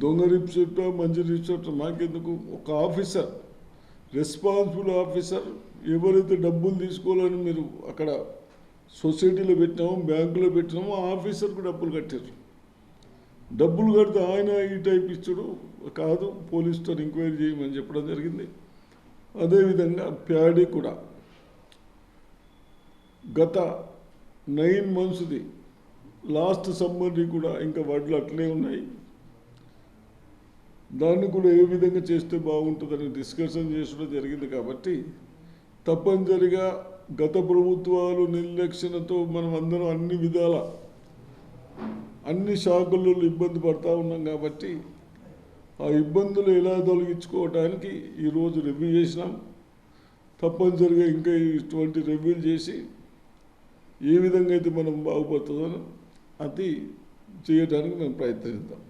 దొంగ రిప్సెట్ మంచి రిప్సెట్ మాకెందుకు? ఒక ఆఫీసర్ రెస్పాన్సిబుల్ ఆఫీసర్ ఎవరైతే డబ్బులు తీసుకోవాలని మీరు అక్కడ సొసైటీలో పెట్టినామో బ్యాంకులో పెట్టినామో ఆఫీసర్కు డబ్బులు కట్టారు డబ్బులు కడితే ఆయన ఈ టైప్ ఇచ్చుడు కాదు పోలీసుతో ఎంక్వైరీ చేయమని చెప్పడం జరిగింది. అదేవిధంగా ప్యాడీ కూడా. గత నైన్ మంత్స్ది లాస్ట్ సమ్మర్ని కూడా ఇంకా వడ్లు అట్లే ఉన్నాయి. దాన్ని కూడా ఏ విధంగా చేస్తే బాగుంటుందని డిస్కషన్ చేసడం జరిగింది కాబట్టి తప్పనిసరిగా గత ప్రభుత్వాలు నిర్లక్ష్యతతో మనం అందరం అన్ని విధాల అన్ని శాఖల్లో ఇబ్బంది పడతా ఉన్నాం కాబట్టి ఆ ఇబ్బందులు ఎలా తొలగించుకోవడానికి ఈరోజు రివ్యూ చేసినాం. తప్పనిసరిగా ఇంకా ఇటువంటి రివ్యూ చేసి ఏ విధంగా అయితే మనం బాగుపడుతుందో అది చేయడానికి మేము ప్రయత్నిద్దాం.